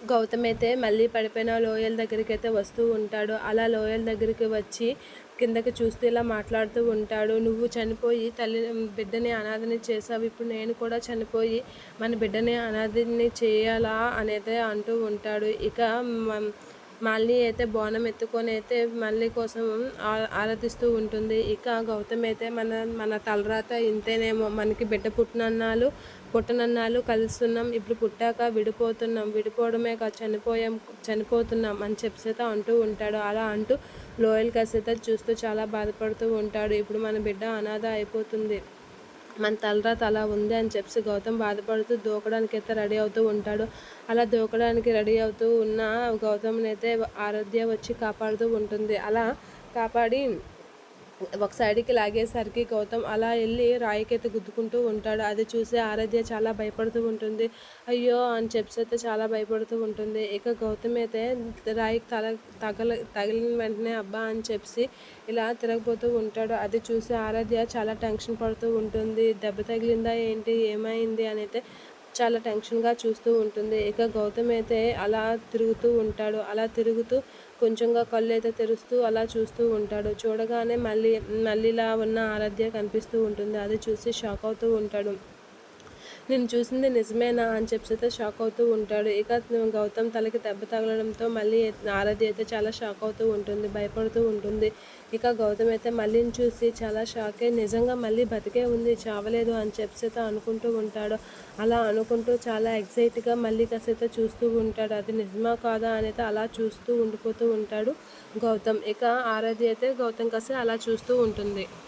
గౌతమ్ అయితే మళ్ళీ పడిపోయిన లోయల దగ్గరికి అయితే వస్తూ ఉంటాడు. అలా లోయల దగ్గరికి వచ్చి కిందకి చూస్తూ ఇలా మాట్లాడుతూ ఉంటాడు. నువ్వు చనిపోయి తల్లి బిడ్డని అనాథని చేసావు ఇప్పుడు నేను కూడా చనిపోయి మన బిడ్డని అనాథని చేయాలా? అనేది అంటూ ఉంటాడు. ఇక మాలిని అయితే బోనం ఎత్తుకొని అయితే మళ్ళీ కోసం ఆరాధిస్తూ ఉంటుంది. ఇక గౌతమ్ అయితే మన మన తలరాత ఇంతేనేమో. మనకి బిడ్డ పుట్టినన్నాళ్ళు పుట్టనన్నాళ్ళు కలుస్తున్నాం. ఇప్పుడు పుట్టాక విడిపోతున్నాం. విడిపోవడమే కాదు చనిపోయాం చనిపోతున్నాం అని చెప్పేత అంటూ ఉంటాడు. అలా అంటూ లోయల్ కసిత చూస్తూ చాలా బాధపడుతూ ఉంటాడు. ఇప్పుడు మన బిడ్డ అనాథ అయిపోతుంది. మన తలరాత అలా ఉంది అని చెప్పి గౌతమ్ బాధపడుతూ దూకడానికి అయితే రెడీ అవుతూ ఉంటాడు. అలా దూకడానికి రెడీ అవుతూ ఉన్న గౌతమ్ని అయితే ఆరోగ్య వచ్చి కాపాడుతూ ఉంటుంది. అలా కాపాడి ఒక సైడ్కి లాగేసరికి గౌతమ్ అలా వెళ్ళి రాయికి అయితే గుద్దుకుంటూ ఉంటాడు. అది చూసి ఆరాధ్య చాలా భయపడుతూ ఉంటుంది. అయ్యో అని చెప్పి అయితే చాలా భయపడుతూ ఉంటుంది. ఇక గౌతమ్ అయితే రాయికి తల తగల తగిలిన వెంటనే అబ్బా అని చెప్పి ఇలా తిరగబోతూ ఉంటాడు. అది చూసి ఆరాధ్య చాలా టెన్షన్ పడుతూ ఉంటుంది. దెబ్బ తగిలిందా ఏంటి? ఏమైంది? అని అయితే చాలా టెన్షన్గా చూస్తూ ఉంటుంది. ఇక గౌతమ్ అయితే అలా తిరుగుతూ ఉంటాడు. అలా తిరుగుతూ కొంచెంగా కళ్ళు అయితే తెరుస్తూ అలా చూస్తూ ఉంటాడు. చూడగానే మళ్ళీ మళ్ళీలా ఉన్న ఆరాధ్య కనిపిస్తూ ఉంటుంది. అది చూసి షాక్ అవుతూ ఉంటాడు. నేను చూసింది నిజమేనా అని చెప్పి అయితే షాక్ అవుతూ ఉంటాడు. ఇక గౌతమ్ తలకి దెబ్బ తగలడంతో మళ్ళీ ఆరాధ్య అయితే చాలా షాక్ అవుతూ ఉంటుంది భయపడుతూ ఉంటుంది. ఇక గౌతమ్ అయితే మళ్ళీ చూసి చాలా షాక్ అయ్యి నిజంగా మళ్ళీ బతికే ఉంది చావలేదు అని చెప్పి అయితే అనుకుంటూ ఉంటాడు. అలా అనుకుంటూ చాలా ఎగ్జైట్గా మళ్ళీ కాసేత చూస్తూ ఉంటాడు. అది నిజమా కాదా అనేది అలా చూస్తూ ఉండిపోతూ ఉంటాడు గౌతమ్. ఇక ఆరాధ్య అయితే గౌతమ్ కాసే అలా చూస్తూ ఉంటుంది.